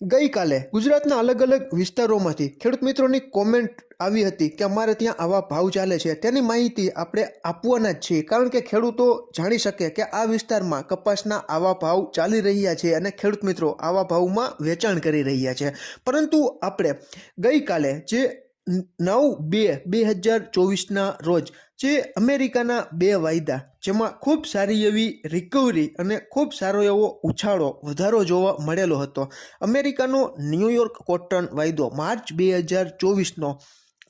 ગઈકાલે ગુજરાતના અલગ અલગ વિસ્તારોમાંથી ખેડૂત મિત્રોની કોમેન્ટ આવી હતી કે અમારે ત્યાં આવા ભાવ ચાલે છે. તેની માહિતી આપણે આપવાના જ છીએ. કારણ કે ખેડૂતો જાણી શકે કે આ વિસ્તારમાં કપાસના આવા ભાવ ચાલી રહ્યા છે અને ખેડૂત મિત્રો આવા ભાવમાં વેચાણ કરી રહ્યા છે. પરંતુ આપણે ગઈકાલે જે નવ બે બે હજાર ચોવીસના રોજ જે અમેરિકાના બે વાયદા, જેમાં ખૂબ સારી એવી રિકવરી અને ખૂબ સારો એવો ઉછાળો, વધારો જોવા મળેલો હતો. અમેરિકાનો ન્યૂયોર્ક કોટન વાયદો માર્ચ બે હજાર ચોવીસનો,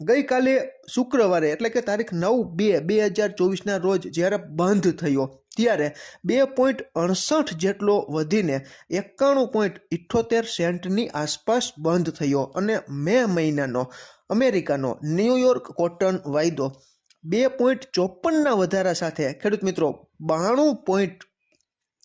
ગઈકાલે શુક્રવારે, એટલે કે તારીખ નવ બે બે હજાર ચોવીસના રોજ જ્યારે બંધ થયો, ત્યારે બે પોઈન્ટ અડસઠ જેટલો વધીને એકાણું પોઈન્ટ ઇઠ્ઠોતેર સેન્ટની આસપાસ બંધ થયો. અને મે મહિનાનો અમેરિકાનો ન્યૂયોર્ક કોટન વાયદો બે પોઈન્ટ ચોપનના વધારા સાથે ખેડૂત મિત્રો બાણું પોઈન્ટ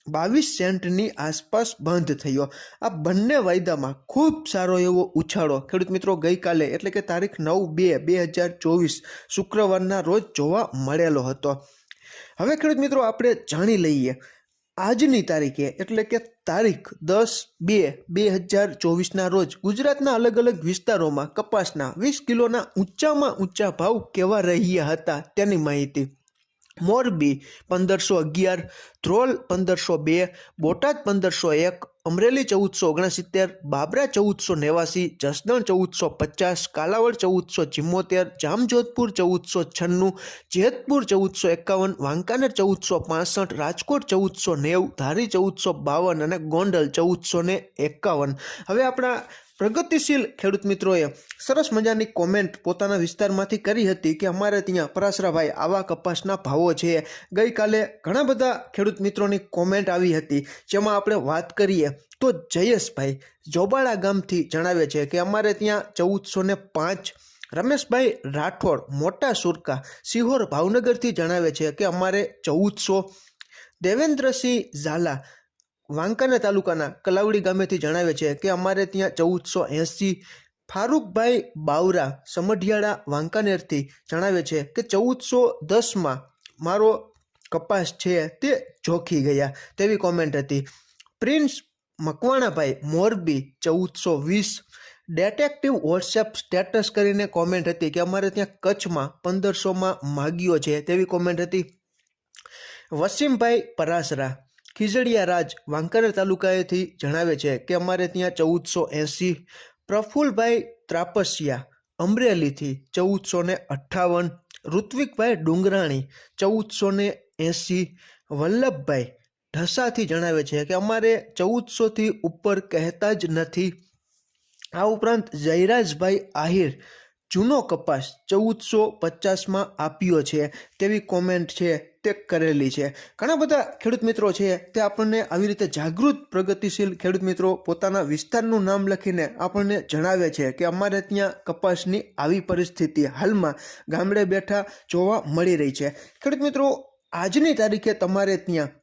બાવીસ સેન્ટની આસપાસ બંધ થયો. આ બંને વાયદામાં ખૂબ સારો એવો ઉછાળો ખેડૂત મિત્રો ગઈકાલે એટલે કે તારીખ નવ બે બે હજાર ચોવીસ શુક્રવારના રોજ જોવા મળેલો હતો. હવે ખેડૂત મિત્રો આપણે જાણી લઈએ આજની તારીખે, એટલે કે તારીખ દસ બે બે હજાર ચોવીસના રોજ, ગુજરાતના અલગ અલગ વિસ્તારોમાં કપાસના વીસ કિલોના ઊંચામાં ઊંચા ભાવ કેવા રહ્યા હતા તેની માહિતી મોરબી પંદરસો અગિયાર, ધ્રોલ પંદરસો બે, બોટાદ પંદરસો એક, અમરેલી ચૌદસો ઓગણસિત્તેર, બાબરા ચૌદસો નેવાસી, જસદણ ચૌદસો પચાસ, કાલાવડ ચૌદસો ચિમ્મોતેર, જામજોધપુર ચૌદસો છન્નું, જેતપુર ચૌદસો એકાવન, વાંકાનેર ચૌદસો પાસઠ, રાજકોટ ચૌદસો નેવું, ધારી ચૌદસો બાવન અને ગોંડલ ચૌદસો ને એકાવન. હવે આપણા પ્રગતિશીલ ખેડૂત મિત્રોએ સરસ મજાની કોમેન્ટ પોતાના વિસ્તારમાંથી કરી હતી કે અમારે ત્યાં પરાસરાભાઈ આવા કપાસના ભાવો છે. ગઈકાલે ઘણા બધા ખેડૂત મિત્રોની કોમેન્ટ આવી હતી. જેમાં આપણે વાત કરીએ તો જયેશભાઈ જોબાળા ગામથી જણાવે છે કે અમારે ત્યાં ચૌદસો ને પાંચ રમેશભાઈ રાઠોડ મોટા સુરકા સિહોર ભાવનગરથી જણાવે છે કે અમારે ચૌદસો દેવેન્દ્રસિંહ ઝાલા વાંકાના તાલુકાના કલાવડી ગામેથી જણાવે છે કે અમારે ત્યાં ચૌદસો એંસી ફારૂકભાઈ બાવરા સમઢિયાળા વાંકાનેરથી જણાવે છે કે ચૌદસો દસમાં મારો કપાસ છે તે જોખી ગયા. તેવી કોમેન્ટ હતી. પ્રિન્સ મકવાણાભાઈ મોરબી ચૌદસો વીસ ડિટેક્ટિવ વોટ્સએપ સ્ટેટસ કરીને કોમેન્ટ હતી કે અમારે ત્યાં કચ્છમાં પંદરસોમાં માગ્યો છે. તેવી કોમેન્ટ હતી. વસીમભાઈ પરાસરા ખીજડીયા રાજ વાંકાનેર તાલુકાએથી જણાવે છે કે અમારે ત્યાં ચૌદસો એંસી પ્રફુલભાઈ ત્રાપસિયા અમરેલીથી ચૌદસો ને અઠ્ઠાવન, ઋત્વિકભાઈ ડુંગરાણી ચૌદસો ને એંસી વલ્લભભાઈ ઢસાથી જણાવે છે કે અમારે ચૌદસોથી ઉપર કહેતા જ નથી. આ ઉપરાંત જયરાજભાઈ આહિર જૂનો કપાસ ચૌદસો પચાસમાં આપ્યો છે તેવી કોમેન્ટ છે. તે કરેલી છે. ઘણા બધા ખેડૂત મિત્રો છે તે આપણને આવી રીતે જાગૃત, પ્રગતિશીલ ખેડૂત મિત્રો પોતાના વિસ્તારનું નામ લખીને આપણને જણાવે છે કે અમારે ત્યાં કપાસની આવી પરિસ્થિતિ હાલમાં ગામડે બેઠા જોવા મળી રહી છે. ખેડૂત મિત્રો, આજની તારીખે તમારે ત્યાં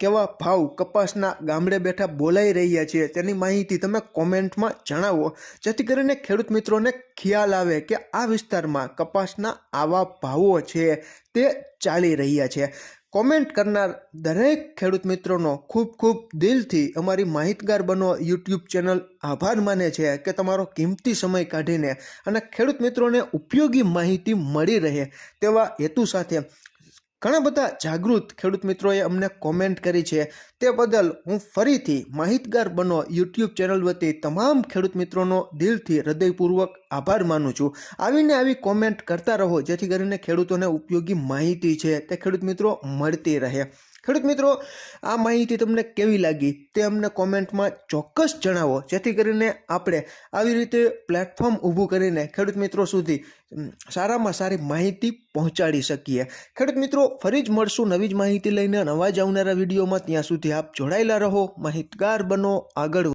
કેવા ભાવ કપાસના ગામડે બેઠા બોલાઈ રહ્યા છે તેની માહિતી તમે કોમેન્ટમાં જણાવો. જેથી કરીને ખેડૂત મિત્રોને ખ્યાલ આવે કે આ વિસ્તારમાં કપાસના આવા ભાવો છે તે ચાલી રહ્યા છે. કોમેન્ટ કરનાર દરેક ખેડૂત મિત્રોનો ખૂબ ખૂબ દિલથી અમારી માહિતગાર બનો યુટ્યુબ ચેનલ આભાર માને છે કે તમારો કિંમતી સમય કાઢીને અને ખેડૂત મિત્રોને ઉપયોગી માહિતી મળી રહે તેવા હેતુ સાથે ઘણા બધા જાગૃત ખેડૂત મિત્રોએ અમને કોમેન્ટ કરી છે. તે બદલ હું ફરીથી માહિતગાર બનો યુટ્યુબ ચેનલ વતી તમામ ખેડૂત મિત્રોનો દિલથી હૃદયપૂર્વક આભાર માનું છું. આવીને આવી કોમેન્ટ કરતા રહો, જેથી કરીને ખેડૂતોને ઉપયોગી માહિતી છે. તે ખેડૂત મિત્રો મળતી રહે. ખેડૂત મિત્રો, આ માહિતી તમને કેવી લાગી તે અમને કોમેન્ટમાં ચોક્કસ જણાવો. જેથી કરીને આપણે આવી રીતે પ્લેટફોર્મ ઊભું કરીને ખેડૂત મિત્રો સુધી સારામાં સારી માહિતી પહોંચાડી શકીએ. ખેડૂત મિત્રો, ફરી જ મળશું નવી જ માહિતી લઈને નવા જ આવનારા વિડીયોમાં. ત્યાં સુધી આપ જોડાયેલા રહો, માહિતગાર બનો, આગળ